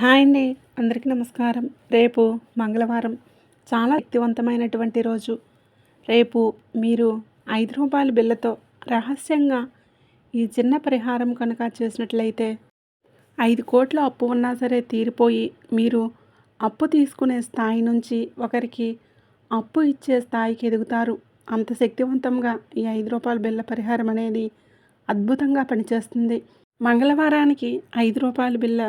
Hi అండి. అందరికీ నమస్కారం. రేపు మంగళవారం చాలా శక్తివంతమైనటువంటి రోజు. రేపు మీరు ఐదు రూపాయల బిల్లతో రహస్యంగా ఈ చిన్న పరిహారం కనుక చేసినట్లయితే ఐదు కోట్ల అప్పు ఉన్నా సరే తీరిపోయి మీరు అప్పు తీసుకునే స్థాయి నుంచి ఒకరికి అప్పు ఇచ్చే స్థాయికి ఎదుగుతారు. అంత శక్తివంతంగా ఈ ఐదు రూపాయల బిల్ల పరిహారం అనేది అద్భుతంగా పనిచేస్తుంది. మంగళవారానికి ఐదు రూపాయల బిల్ల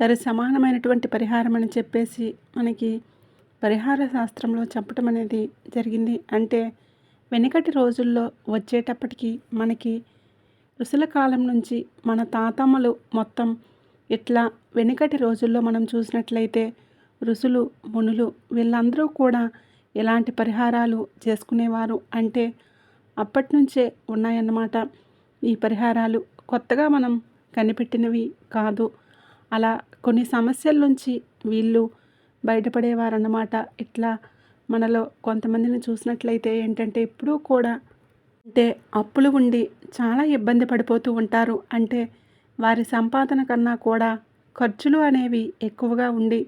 సరి సమానమైనటువంటి పరిహారం అని చెప్పేసి మనకి పరిహార శాస్త్రంలో చెప్పటం అనేది జరిగింది. అంటే వెనుకటి రోజుల్లో వచ్చేటప్పటికి మనకి ఋషుల కాలం నుంచి మన తాతమ్మలు మొత్తం ఇట్లా వెనుకటి రోజుల్లో మనం చూసినట్లయితే ఋషులు మునులు వీళ్ళందరూ కూడా ఎలాంటి పరిహారాలు చేసుకునేవారు అంటే అప్పటి నుంచే ఉన్నాయన్నమాట. ఈ పరిహారాలు కొత్తగా మనం కనిపెట్టినవి కాదు. అలా కొన్ని సమస్యల నుంచి వీళ్ళు బయటపడేవారన్నమాట. ఇట్లా మనలో కొంతమందిని చూసినట్లయితే ఏంటంటే ఎప్పుడూ కూడా అంటే అప్పులు ఉండి చాలా ఇబ్బంది పడిపోతూ ఉంటారు. అంటే వారి సంపాదన కన్నా కూడా ఖర్చులు అనేవి ఎక్కువగా ఉండి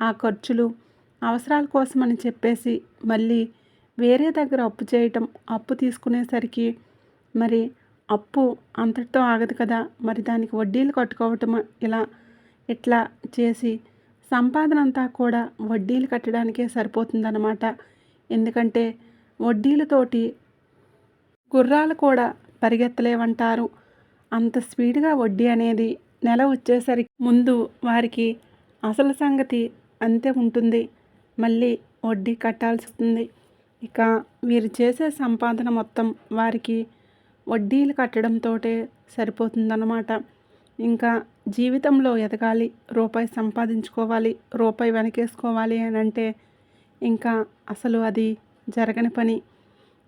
ఆ ఖర్చులు అవసరాల కోసం అని చెప్పేసి మళ్ళీ వేరే దగ్గర అప్పు చేయటం అప్పు తీసుకునేసరికి మరి అప్పు అంతటితో ఆగదు కదా. మరి దానికి వడ్డీలు కట్టుకోవటం ఇలా ఇట్లా చేసి సంపాదన అంతా కూడా వడ్డీలు కట్టడానికే సరిపోతుందన్నమాట. ఎందుకంటే వడ్డీలతోటి గుర్రాలు కూడా పరిగెత్తలేవంటారు. అంత స్పీడ్గా వడ్డీ అనేది నెల వచ్చేసరికి ముందు వారికి అసలు సంగతి అంతే ఉంటుంది. మళ్ళీ వడ్డీ కట్టాల్సి వస్తుంది. ఇక వీరు చేసే సంపాదన మొత్తం వారికి వడ్డీలు కట్టడంతో సరిపోతుందన్నమాట. ఇంకా జీవితంలో ఎదగాలి రూపాయి సంపాదించుకోవాలి రూపాయి వెనకేసుకోవాలి అని అంటే ఇంకా అసలు అది జరగని పని.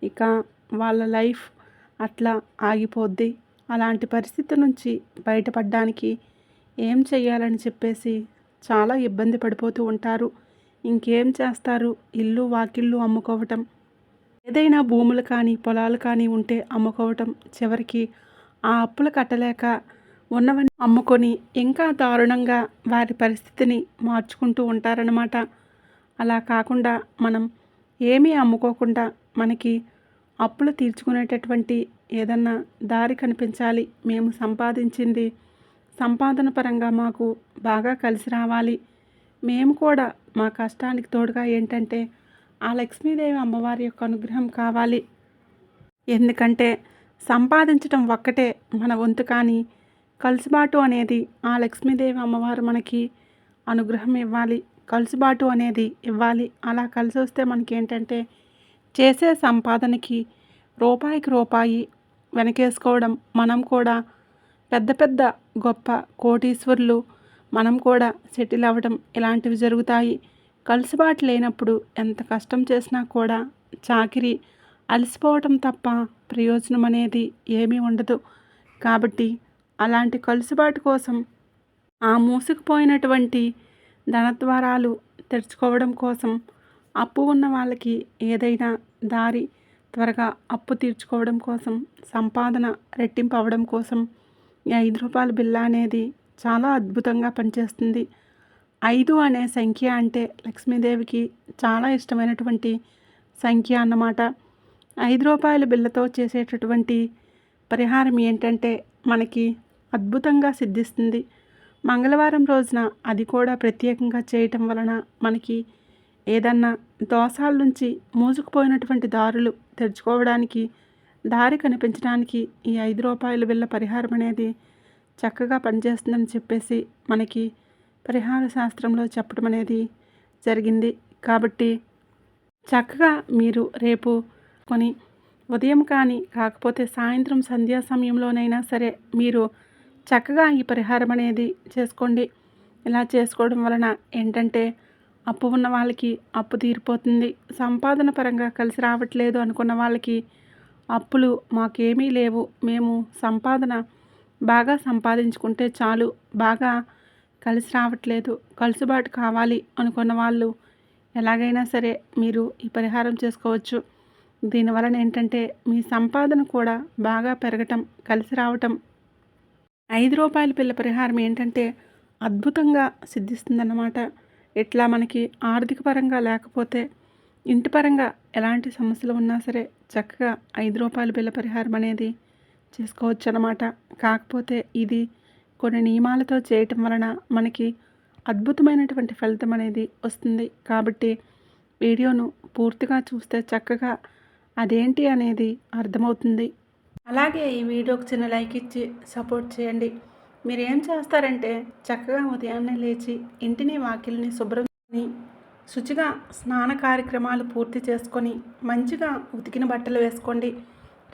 ఇక వాళ్ళ లైఫ్ అట్లా ఆగిపోద్ది. అలాంటి పరిస్థితి నుంచి బయటపడడానికి ఏం చేయాలని చెప్పేసి చాలా ఇబ్బంది పడిపోతూ ఉంటారు. ఇంకేం చేస్తారు? ఇల్లు వాకిళ్ళు అమ్ముకోవటం. ఏదైనా భూములు కానీ పొలాలు కానీ ఉంటే అమ్ముకోవటం. చివరికి ఆ అప్పులు కట్టలేక ఉన్నవని అమ్ముకొని ఇంకా దారుణంగా వారి పరిస్థితిని మార్చుకుంటూ ఉంటారనమాట అలా కాకుండా మనం ఏమీ అమ్ముకోకుండా మనకి అప్పులు తీర్చుకునేటటువంటి ఏదన్నా దారి కనిపించాలి. మేము సంపాదించింది సంపాదన పరంగా మాకు బాగా కలిసి రావాలి. మేము కూడా మా కష్టానికి తోడుగా ఏంటంటే ఆ లక్ష్మీదేవి అమ్మవారి యొక్క అనుగ్రహం కావాలి. ఎందుకంటే సంపాదించడం ఒక్కటే మన వంతు కానీ కలిసిబాటు అనేది ఆ లక్ష్మీదేవి అమ్మవారు మనకి అనుగ్రహం ఇవ్వాలి. కలిసిబాటు అనేది ఇవ్వాలి. అలా కలిసి వస్తే మనకి ఏంటంటే చేసే సంపాదనకి రూపాయికి రూపాయి వెనకేసుకోవడం మనం కూడా పెద్ద పెద్ద గొప్ప కోటీశ్వరులు మనం కూడా సెటిల్ అవ్వడం ఇలాంటివి జరుగుతాయి. కలుసుబాటు లేనప్పుడు ఎంత కష్టం చేసినా కూడా చాకిరి అలసిపోవటం తప్ప ప్రయోజనం అనేది ఏమీ ఉండదు. కాబట్టి అలాంటి కలుసుబాటు కోసం ఆ మూసుకుపోయినటువంటి ధనద్వారాలు తెరుచుకోవడం కోసం అప్పు ఉన్న వాళ్ళకి ఏదైనా దారి త్వరగా అప్పు తీర్చుకోవడం కోసం సంపాదన రెట్టింపు అవడం కోసం ఈ ఐదు రూపాయల బిల్ల అనేది చాలా అద్భుతంగా పనిచేస్తుంది. ఐదు అనే సంఖ్య అంటే లక్ష్మీదేవికి చాలా ఇష్టమైనటువంటి సంఖ్య అన్నమాట. ఐదు రూపాయల బిల్లతో చేసేటటువంటి పరిహారం ఏంటంటే మనకి అద్భుతంగా సిద్ధిస్తుంది. మంగళవారం రోజున అది కూడా ప్రత్యేకంగా చేయటం వలన మనకి ఏదన్నా దోషాల నుంచి మూసుకుపోయినటువంటి దారులు తెరుచుకోవడానికి దారి కనిపించడానికి ఈ ఐదు రూపాయల బిల్ల పరిహారం అనేది చక్కగా పనిచేస్తుందని చెప్పేసి మనకి పరిహార శాస్త్రంలో చెప్పడం అనేది జరిగింది. కాబట్టి చక్కగా మీరు రేపు కొని ఉదయం కానీ కాకపోతే సాయంత్రం సంధ్యా సమయంలోనైనా సరే మీరు చక్కగా ఈ పరిహారం అనేది చేసుకోండి. ఇలా చేసుకోవడం వలన ఏంటంటే అప్పు ఉన్న వాళ్ళకి అప్పు తీరిపోతుంది. సంపాదన పరంగా కలిసి రావట్లేదు అనుకున్న వాళ్ళకి అప్పులు మాకేమీ లేవు. మేము సంపాదన బాగా సంపాదించుకుంటే చాలు బాగా కలిసి రావట్లేదు కలుసుబాటు కావాలి అనుకున్న వాళ్ళు ఎలాగైనా సరే మీరు ఈ పరిహారం చేసుకోవచ్చు. దీనివలన ఏంటంటే మీ సంపాదన కూడా బాగా పెరగటం కలిసి రావటం. ఐదు రూపాయల పిల్ల పరిహారం ఏంటంటే అద్భుతంగా సిద్ధిస్తుందన్నమాట. ఇట్లా మనకి ఆర్థిక పరంగా లేకపోతే ఇంటి పరంగా ఎలాంటి సమస్యలు ఉన్నా సరే చక్కగా ఐదు రూపాయల బిల్ల పరిహారం అనేది చేసుకోవచ్చు అన్నమాట కాకపోతే ఇది కొన్ని నియమాలతో చేయటం వలన మనకి అద్భుతమైనటువంటి ఫలితం అనేది వస్తుంది. కాబట్టి వీడియోను పూర్తిగా చూస్తే చక్కగా అదేంటి అనేది అర్థమవుతుంది. అలాగే ఈ వీడియోకి చిన్న లైక్ ఇచ్చి సపోర్ట్ చేయండి. మీరు ఏం చేస్తారంటే చక్కగా ఉదయాన్నే లేచి ఇంటిని వాకిల్ని శుభ్రం శుచిగా స్నాన కార్యక్రమాలు పూర్తి చేసుకొని మంచిగా ఉతికిన బట్టలు వేసుకోండి.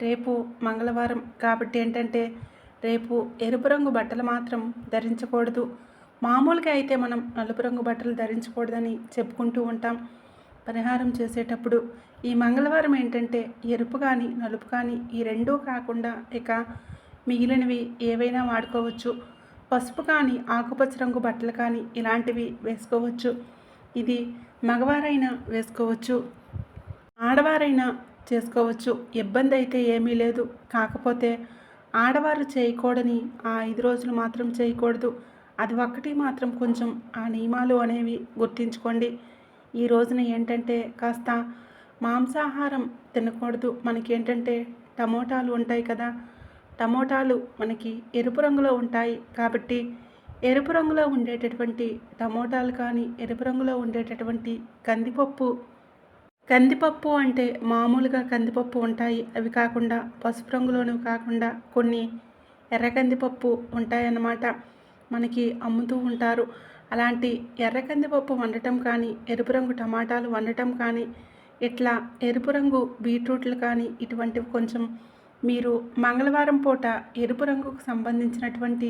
రేపు మంగళవారం కాబట్టి ఏంటంటే రేపు ఎరుపు రంగు బట్టలు మాత్రం ధరించకూడదు. మామూలుగా అయితే మనం నలుపు రంగు బట్టలు ధరించకూడదని చెప్పుకుంటూ ఉంటాం. పరిహారం చేసేటప్పుడు ఈ మంగళవారం ఏంటంటే ఎరుపు కానీ నలుపు కానీ ఈ రెండూ కాకుండా ఇక మిగిలినవి ఏవైనా వాడుకోవచ్చు. పసుపు కానీ ఆకుపచ్చ రంగు బట్టలు కానీ ఇలాంటివి వేసుకోవచ్చు. ఇది మగవారైనా వేసుకోవచ్చు. ఆడవారైనా చేసుకోవచ్చు. ఇబ్బంది అయితే ఏమీ లేదు. కాకపోతే ఆడవారు చేయకూడని ఆ ఐదు రోజులు మాత్రం చేయకూడదు. అది ఒక్కటి మాత్రం కొంచెం ఆ నియమాలు అనేవి గుర్తించుకోండి. ఈ రోజున ఏంటంటే కాస్త మాంసాహారం తినకూడదు. మనకి ఏంటంటే టమోటాలు ఉంటాయి కదా టమోటాలు మనకి ఎరుపు రంగులో ఉంటాయి. కాబట్టి ఎరుపు రంగులో ఉండేటటువంటి టమోటాలు కానీ ఎరుపు రంగులో ఉండేటటువంటి కందిపప్పు కందిపప్పు అంటే మామూలుగా కందిపప్పు ఉంటాయి. అవి కాకుండా పసుపు రంగులోనూ కాకుండా కొన్ని ఎర్ర కందిపప్పు ఉంటాయన్నమాట. మనకి అమ్ముతూ ఉంటారు. అలాంటి ఎర్ర కందిపప్పు వండటం కానీ ఎరుపు రంగు టమాటాలు వండటం కానీ ఇట్లా ఎరుపు రంగు బీట్రూట్లు కానీ ఇటువంటివి కొంచెం మీరు మంగళవారం పూట ఎరుపు రంగుకు సంబంధించినటువంటి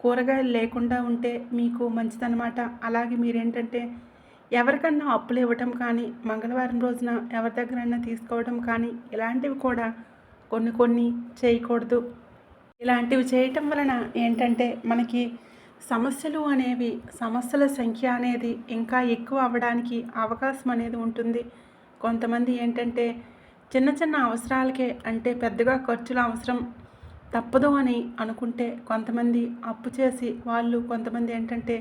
కూరగాయలు లేకుండా ఉంటే మీకు మంచిదన్నమాట. అలాగే మీరేంటంటే ఎవరికన్నా అప్పులు ఇవ్వటం కానీ మంగళవారం రోజున ఎవరి దగ్గరైనా తీసుకోవడం కానీ ఇలాంటివి కూడా కొన్ని కొన్ని చేయకూడదు. ఇలాంటివి చేయటం వలన ఏంటంటే మనకి సమస్యలు అనేవి సమస్యల సంఖ్య అనేది ఇంకా ఎక్కువ అవ్వడానికి అవకాశం అనేది ఉంటుంది. కొంతమంది ఏంటంటే చిన్న చిన్న అవసరాలకే అంటే పెద్దగా ఖర్చుల అవసరం తప్పదు అని అనుకుంటే కొంతమంది అప్పు చేసి వాళ్ళు కొంతమంది ఏంటంటే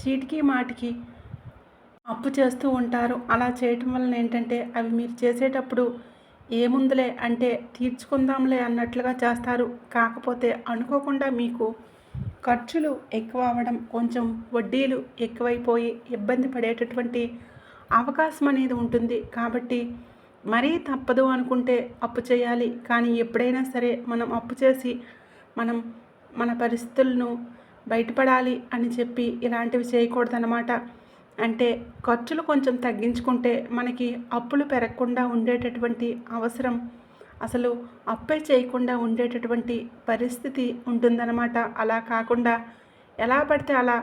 చీటికి మాటికి అప్పు చేస్తూ ఉంటారు. అలా చేయటం వలన ఏంటంటే అవి మీరు చేసేటప్పుడు ఏముందులే అంటే తీర్చుకుందాంలే అన్నట్లుగా చేస్తారు. కాకపోతే అనుకోకుండా మీకు ఖర్చులు ఎక్కువ అవ్వడం కొంచెం వడ్డీలు ఎక్కువైపోయి ఇబ్బంది పడేటటువంటి అవకాశం అనేది ఉంటుంది. కాబట్టి మరీ తప్పదు అనుకుంటే అప్పు చేయాలి. కానీ ఎప్పుడైనా సరే మనం అప్పు చేసి మనం మన పరిస్థితులను బయటపడాలి అని చెప్పి ఇలాంటివి చేయకూడదన్నమాట. అంటే ఖర్చులు కొంచెం తగ్గించుకుంటే మనకి అప్పులు పెరగకుండా ఉండేటటువంటి అవసరం అసలు అప్పే చేయకుండా ఉండేటటువంటి పరిస్థితి ఉంటుందన్నమాట. అలా కాకుండా ఎలా పడితే అలా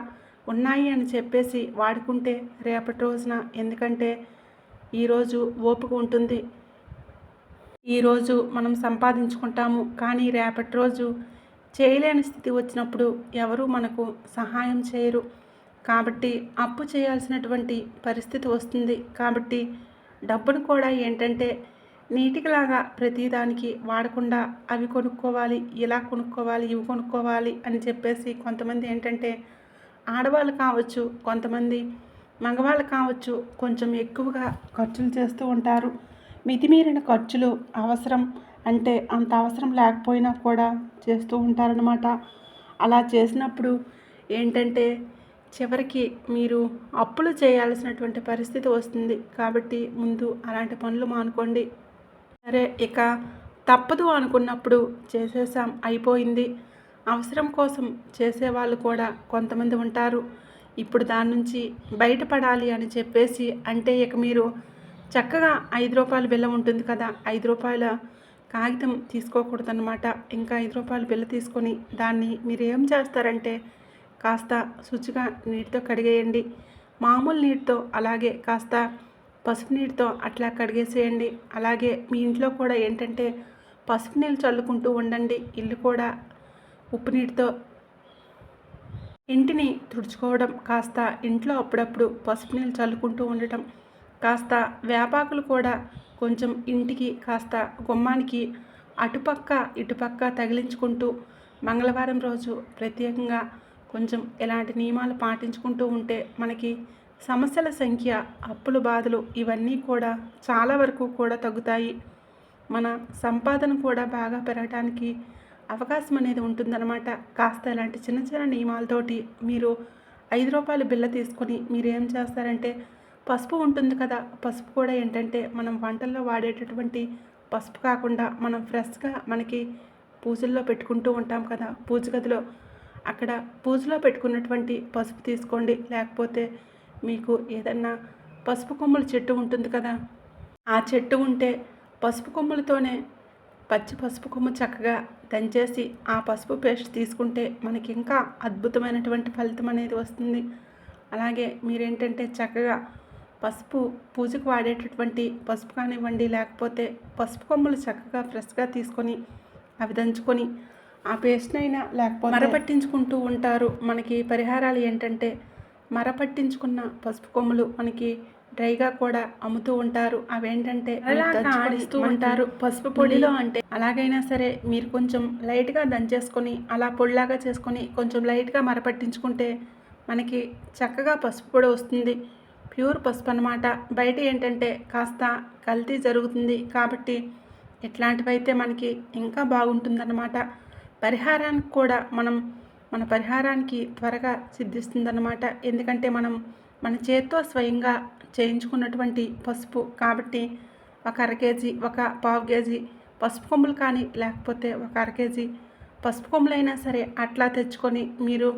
ఉన్నాయి అని చెప్పేసి వాడుకుంటే రేపటి రోజున ఎందుకంటే ఈరోజు ఓపిక ఉంటుంది. ఈరోజు మనం సంపాదించుకుంటాము. కానీ రేపటి రోజు చేయలేని స్థితి వచ్చినప్పుడు ఎవరు మనకు సహాయం చేయరు. కాబట్టి అప్పు చేయాల్సినటువంటి పరిస్థితి వస్తుంది. కాబట్టి డబ్బును కూడా ఏంటంటే నీటికిలాగా ప్రతిదానికి వాడకుండా అవి కొనుక్కోవాలి ఇలా కొనుక్కోవాలి ఇవి కొనుక్కోవాలి అని చెప్పేసి కొంతమంది ఏంటంటే ఆడవాళ్ళు కావచ్చు కొంతమంది మగవాళ్ళు కావచ్చు కొంచెం ఎక్కువగా ఖర్చులు చేస్తూ ఉంటారు. మితిమీరిన ఖర్చులు అవసరం అంటే అంత అవసరం లేకపోయినా కూడా చేస్తూ ఉంటారనమాట అలా చేసినప్పుడు ఏంటంటే చివరికి మీరు అప్పులు చేయాల్సినటువంటి పరిస్థితి వస్తుంది. కాబట్టి ముందు అలాంటి పనులు మానుకోండి. సరే ఇక తప్పదు అనుకున్నప్పుడు చేసేసాం అయిపోయింది. అవసరం కోసం చేసేవాళ్ళు కూడా కొంతమంది ఉంటారు. ఇప్పుడు దాని నుంచి బయటపడాలి అని చెప్పేసి అంటే ఇక మీరు చక్కగా ఐదు రూపాయల బిల్ల ఉంటుంది కదా ఐదు రూపాయల కాగితం తీసుకోకూడదన్నమాట. ఇంకా ఐదు రూపాయల బిల్ల తీసుకొని దాన్ని మీరు ఏం చేస్తారంటే కాస్త శుచిగా నీటితో కడిగేయండి. మామూలు నీటితో అలాగే కాస్త పసుపు నీటితో అట్లా కడిగేసేయండి. అలాగే మీ ఇంట్లో కూడా ఏంటంటే పసుపు నీళ్ళు చల్లుకుంటూ ఉండండి. ఇల్లు కూడా ఉప్పు నీటితో ఇంటిని తుడుచుకోవడం కాస్త ఇంట్లో అప్పుడప్పుడు పసుపు నీళ్ళు చల్లుకుంటూ ఉండటం కాస్త వేపాకులు కూడా కొంచెం ఇంటికి కాస్త గుమ్మానికి అటుపక్క ఇటుపక్క తగిలించుకుంటూ మంగళవారం రోజు ప్రత్యేకంగా కొంచెం ఎలాంటి నియమాలు పాటించుకుంటూ ఉంటే మనకి సమస్యల సంఖ్య అప్పుల బాధలు ఇవన్నీ కూడా చాలా వరకు కూడా తగ్గుతాయి. మన సంపాదన కూడా బాగా పెరగడానికి అవకాశం అనేది ఉంటుందన్నమాట. కాస్త ఇలాంటి చిన్న చిన్న నియమాలతోటి మీరు ఐదు రూపాయల బిల్ల తీసుకొని మీరు ఏం చేస్తారంటే పసుపు ఉంటుంది కదా పసుపు కూడా ఏంటంటే మనం వంటల్లో వాడేటటువంటి పసుపు కాకుండా మనం ఫ్రెష్గా మనకి పూజల్లో పెట్టుకుంటూ ఉంటాం కదా పూజ గదిలో. అక్కడ పూజలో పెట్టుకున్నటువంటి పసుపు తీసుకోండి. లేకపోతే మీకు ఏదన్నా పసుపు కొమ్ముల చెట్టు ఉంటుంది కదా ఆ చెట్టు ఉంటే పసుపు కొమ్ములతోనే పచ్చి పసుపు కొమ్ము చక్కగా దంచేసి ఆ పసుపు పేస్ట్ తీసుకుంటే మనకి ఇంకా అద్భుతమైనటువంటి ఫలితం అనేది వస్తుంది. అలాగే మీరేంటంటే చక్కగా పసుపు పూజకు వాడేటటువంటి పసుపు కానివ్వండి లేకపోతే పసుపు కొమ్ములు చక్కగా ఫ్రెష్గా తీసుకొని అవి దంచుకొని ఆ పేస్ట్నైనా లేకపోతే మరపట్టించుకుంటూ ఉంటారు. మనకి పరిహారాలు ఏంటంటే మరపట్టించుకున్న పసుపు కొమ్ములు మనకి డ్రైగా కూడా అమ్ముతూ ఉంటారు. అవేంటంటే ఆడిస్తూ ఉంటారు. పసుపు పొడిలో అంటే అలాగైనా సరే మీరు కొంచెం లైట్గా దంచేసుకొని అలా పొడిలాగా చేసుకొని కొంచెం లైట్గా మరపట్టించుకుంటే మనకి చక్కగా పసుపు పొడి వస్తుంది. ప్యూర్ పసుపు అనమాట బయట ఏంటంటే కాస్త కల్తీ జరుగుతుంది కాబట్టి ఇట్లాంటివైతే మనకి ఇంకా బాగుంటుందన్నమాట. పరిహారానికి కూడా మనం మన పరిహారానికి త్వరగా సిద్ధిస్తుందన్నమాట. ఎందుకంటే మనం మన చేత్తో స్వయంగా చేయించుకున్నటువంటి పసుపు కాబట్టి ఒక అర కేజీ ఒక పావు కేజీ పసుపు కొమ్ములు కానీ లేకపోతే ఒక అర కేజీ పసుపు కొమ్ములైనా సరే అట్లా తెచ్చుకొని మీరు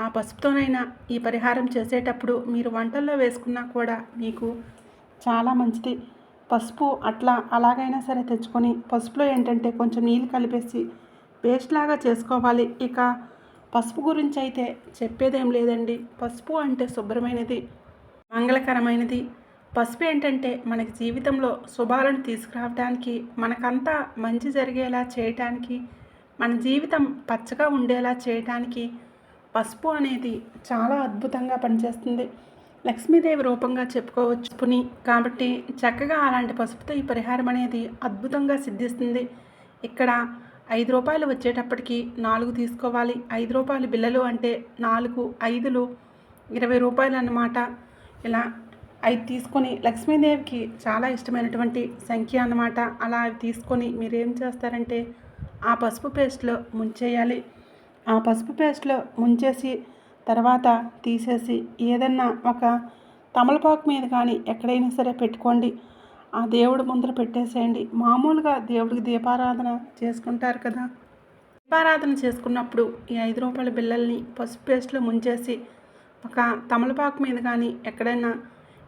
ఆ పసుపుతోనైనా ఈ పరిహారం చేసేటప్పుడు మీరు వంటల్లో వేసుకున్నా కూడా మీకు చాలా మంచిది. పసుపు అట్లా అలాగైనా సరే తెచ్చుకొని పసుపులో ఏంటంటే కొంచెం నీళ్ళు కలిపేసి పేస్ట్ లాగా చేసుకోవాలి. ఇక పసుపు గురించి అయితే చెప్పేదేం లేదండి. పసుపు అంటే శుభ్రమైనది మంగళకరమైనది. పసుపు ఏంటంటే మనకి జీవితంలో శుభాలను తీసుకురావడానికి మనకంతా మంచి జరిగేలా చేయటానికి మన జీవితం పచ్చగా ఉండేలా చేయటానికి పసుపు అనేది చాలా అద్భుతంగా పనిచేస్తుంది. లక్ష్మీదేవి రూపంగా చెప్పుకోవచ్చు పుని. కాబట్టి చక్కగా అలాంటి పసుపుతో ఈ పరిహారం అనేది అద్భుతంగా సిద్ధిస్తుంది. ఇక్కడ ఐదు రూపాయలు వచ్చేటప్పటికి నాలుగు తీసుకోవాలి. ఐదు రూపాయలు బిల్లలు అంటే నాలుగు ఐదులు ఇరవై రూపాయలు అన్నమాట. ఇలా అవి తీసుకొని లక్ష్మీదేవికి చాలా ఇష్టమైనటువంటి సంఖ్య అన్నమాట. అలా అవి తీసుకొని మీరేం చేస్తారంటే ఆ పసుపు పేస్ట్లో ముంచేయాలి. ఆ పసుపు పేస్ట్లో ముంచేసి తర్వాత తీసేసి ఏదన్నా ఒక తమలపాకు మీద కానీ ఎక్కడైనా సరే పెట్టుకోండి. ఆ దేవుడు ముందర పెట్టేసేయండి. మామూలుగా దేవుడికి దీపారాధన చేసుకుంటారు కదా. దీపారాధన చేసుకున్నప్పుడు ఈ ఐదు రూపాయల బిల్లల్ని పసుపు పేస్ట్లో ముంచేసి ఒక తమలపాకు మీద కానీ ఎక్కడైనా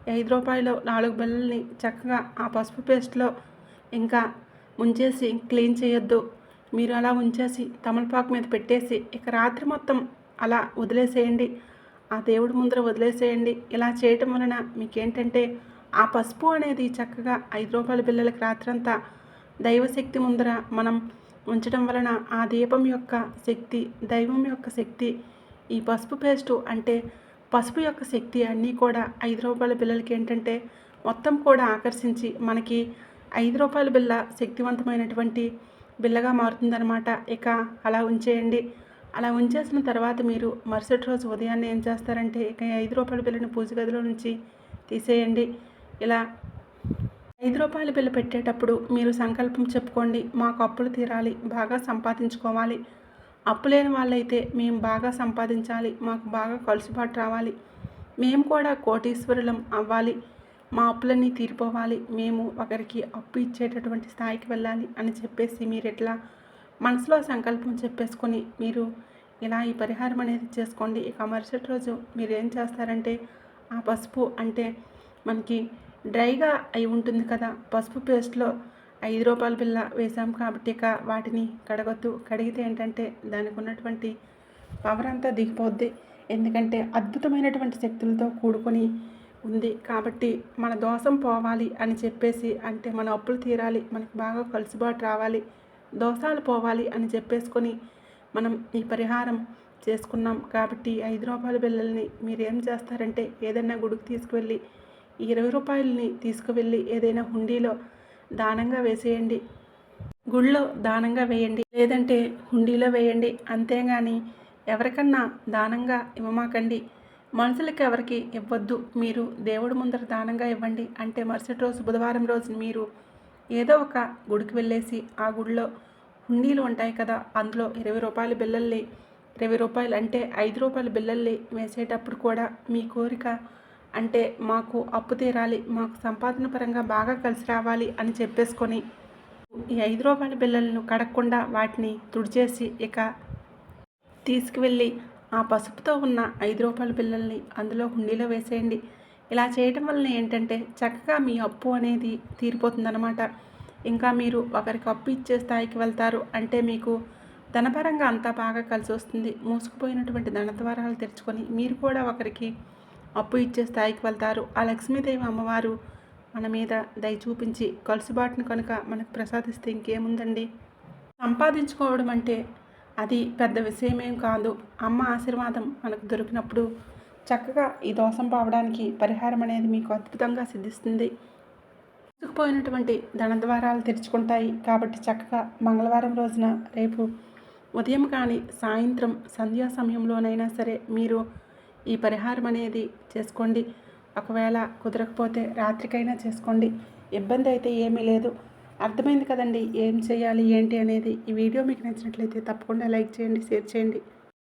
ఐదు రూపాయలు నాలుగు బిల్లల్ని చక్కగా ఆ పసుపు పేస్ట్లో ఇంకా ముంచేసి క్లీన్ చేయొద్దు. మీరు అలా ఉంచేసి తమలపాకు మీద పెట్టేసి ఇక రాత్రి మొత్తం అలా వదిలేసేయండి. ఆ దేవుడి ముందర వదిలేసేయండి. ఇలా చేయటం వలన మీకేంటంటే ఆ పసుపు అనేది చక్కగా ఐదు రూపాయల బిల్లలకి రాత్రంతా దైవశక్తి ముందర మనం ఉంచడం వలన ఆ దీపం యొక్క శక్తి దైవం యొక్క శక్తి ఈ పసుపు పేస్టు అంటే పసుపు యొక్క శక్తి అన్నీ కూడా ఐదు రూపాయల బిల్లలకి ఏంటంటే మొత్తం కూడా ఆకర్షించి మనకి ఐదు రూపాయల బిల్ల శక్తివంతమైనటువంటి బిల్లగా మారుతుందనమాట ఇక అలా ఉంచేయండి. అలా ఉంచేసిన తర్వాత మీరు మరుసటి రోజు ఉదయాన్నే ఏం చేస్తారంటే ఇక ఐదు రూపాయల బిల్లని పూజ గదిలో నుంచి తీసేయండి. ఇలా ఐదు రూపాయల బిల్లు పెట్టేటప్పుడు మీరు సంకల్పం చెప్పుకోండి మాకు అప్పులు తీరాలి బాగా సంపాదించుకోవాలి. అప్పు లేని వాళ్ళైతే మేము బాగా సంపాదించాలి మాకు బాగా కలుసుబాటు రావాలి. మేము కూడా కోటీశ్వరులం అవ్వాలి మా అప్పులన్నీ తీరిపోవాలి మేము ఒకరికి అప్పు ఇచ్చేటటువంటి స్థాయికి వెళ్ళాలి అని చెప్పేసి మీరు ఎట్లా మనసులో సంకల్పం చెప్పేసుకొని మీరు ఇలా ఈ పరిహారం అనేది చేసుకోండి. ఇక మరుసటి రోజు మీరు ఏం చేస్తారంటే ఆ పసుపు అంటే మనకి డ్రైగా అయి ఉంటుంది కదా. పసుపు పేస్ట్లో ఐదు రూపాయల బిల్ల వేసాం కాబట్టి ఇక వాటిని కడగొద్దు. కడిగితే ఏంటంటే దానికి ఉన్నటువంటి పవర్ అంతా దిగిపోద్ది. ఎందుకంటే అద్భుతమైనటువంటి శక్తులతో కూడుకొని ఉంది కాబట్టి మన దోషం పోవాలి అని చెప్పేసి అంటే మన అప్పులు తీరాలి మనకు బాగా కలుసుబాటు రావాలి దోషాలు పోవాలి అని చెప్పేసుకొని మనం ఈ పరిహారం చేసుకున్నాం కాబట్టి ఐదు రూపాయల బిల్లల్ని మీరు ఏం చేస్తారంటే ఏదైనా గుడికి తీసుకువెళ్ళి ఇరవై రూపాయలని తీసుకువెళ్ళి ఏదైనా హుండీలో దానంగా వేసేయండి. గుళ్ళో దానంగా వేయండి. లేదంటే హుండీలో వేయండి. అంతేగాని ఎవరికన్నా దానంగా ఇవ్వమాకండి. మనుషులకి ఎవరికి ఇవ్వద్దు. మీరు దేవుడి ముందర దానంగా ఇవ్వండి. అంటే మరుసటి రోజు బుధవారం రోజు మీరు ఏదో ఒక గుడికి వెళ్ళేసి ఆ గుడిలో హుండీలు ఉంటాయి కదా అందులో ఇరవై రూపాయల బిల్లల్ని ఇరవై రూపాయలు అంటే ఐదు రూపాయల బిల్లల్ని వేసేటప్పుడు కూడా మీ కోరిక అంటే మాకు అప్పు తీరాలి మాకు సంపాదన పరంగా బాగా కలిసి రావాలి అని చెప్పేసుకొని ఈ ఐదు రూపాయల బిల్లలను కడగకుండా వాటిని తుడిచేసి ఇక తీసుకువెళ్ళి ఆ పసుపుతో ఉన్న ఐదు రూపాయల పిల్లల్ని అందులో హుండీలో వేసేయండి. ఇలా చేయటం వలన ఏంటంటే చక్కగా మీ అప్పు అనేది తీరిపోతుందన్నమాట. ఇంకా మీరు ఒకరికి అప్పు ఇచ్చే స్థాయికి వెళ్తారు అంటే మీకు ధనపరంగా అంతా బాగా కలిసి వస్తుంది. మూసుకుపోయినటువంటి ధన ద్వారాలు తెరుచుకొని మీరు కూడా ఒకరికి అప్పు ఇచ్చే స్థాయికి వెళ్తారు. ఆ లక్ష్మీదేవి అమ్మవారు మన మీద దయ చూపించి కలుసుబాటును కనుక మనకు ప్రసాదిస్తే ఇంకేముందండి? సంపాదించుకోవడం అంటే అది పెద్ద విషయమేం కాదు. అమ్మ ఆశీర్వాదం మనకు దొరికినప్పుడు చక్కగా ఈ దోషం పోవడానికి పరిహారం అనేది మీకు అద్భుతంగా సిద్ధిస్తుంది. మూసుకుపోయినటువంటి ధన ద్వారాలు తెరుచుకుంటాయి. కాబట్టి చక్కగా మంగళవారం రోజున రేపు ఉదయం కానీ సాయంత్రం సంధ్యా సమయంలోనైనా సరే మీరు ఈ పరిహారం అనేది చేసుకోండి. ఒకవేళ కుదరకపోతే రాత్రికైనా చేసుకోండి. ఇబ్బంది అయితే ఏమీ లేదు. అర్థమైంది కదండి ఏం చేయాలి ఏంటి అనేది. ఈ వీడియో మీకు నచ్చినట్లయితే తప్పకుండా లైక్ చేయండి షేర్ చేయండి.